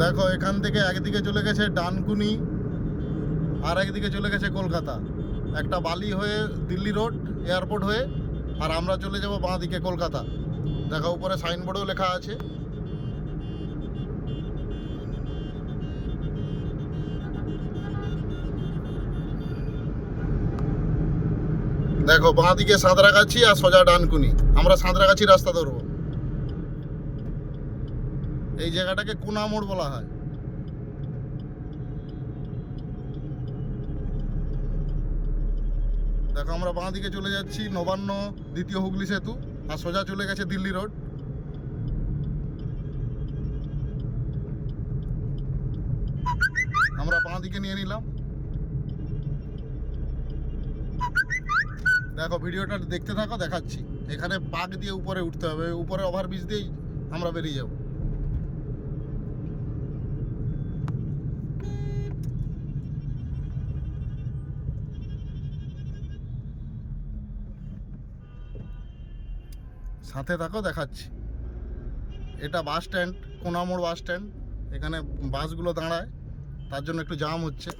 দেখো, এখান থেকে একদিকে চলে গেছে ডানকুনি, আর একদিকে চলে গেছে কলকাতা। একটা বালি হয়ে দিল্লি রোড, এয়ারপোর্ট হয়ে, আর আমরা চলে যাব বাঁ দিকে কলকাতা। দেখো, উপরে সাইনবোর্ডেও লেখা আছে। দেখো বাঁ দিকে সাঁতরাগাছি আর সোজা ডানকুনি। আমরা সাঁতরাগাছি রাস্তা ধরবো। এই জায়গাটাকে কোনা মোড় বলা হয়। দেখো আমরা বাঁ দিকে চলে যাচ্ছি, নবান্ন, দ্বিতীয় হুগলি সেতু, আর সোজা চলে গেছে দিল্লি রোড। আমরা বাঁ দিকে নিয়ে নিলাম। দেখো, ভিডিওটা দেখতে থাকো, দেখাচ্ছি। এখানে পাক দিয়ে উপরে উঠতে হবে, উপরে ওভারব্রিজ দিয়েই আমরা বেরিয়ে যাব। সাথে থাকো, দেখাচ্ছি। এটা বাস স্ট্যান্ড, কোনামোড় বাস স্ট্যান্ড। এখানে বাসগুলো দাঁড়ায়। তার জন্য একটু জাম হচ্ছে।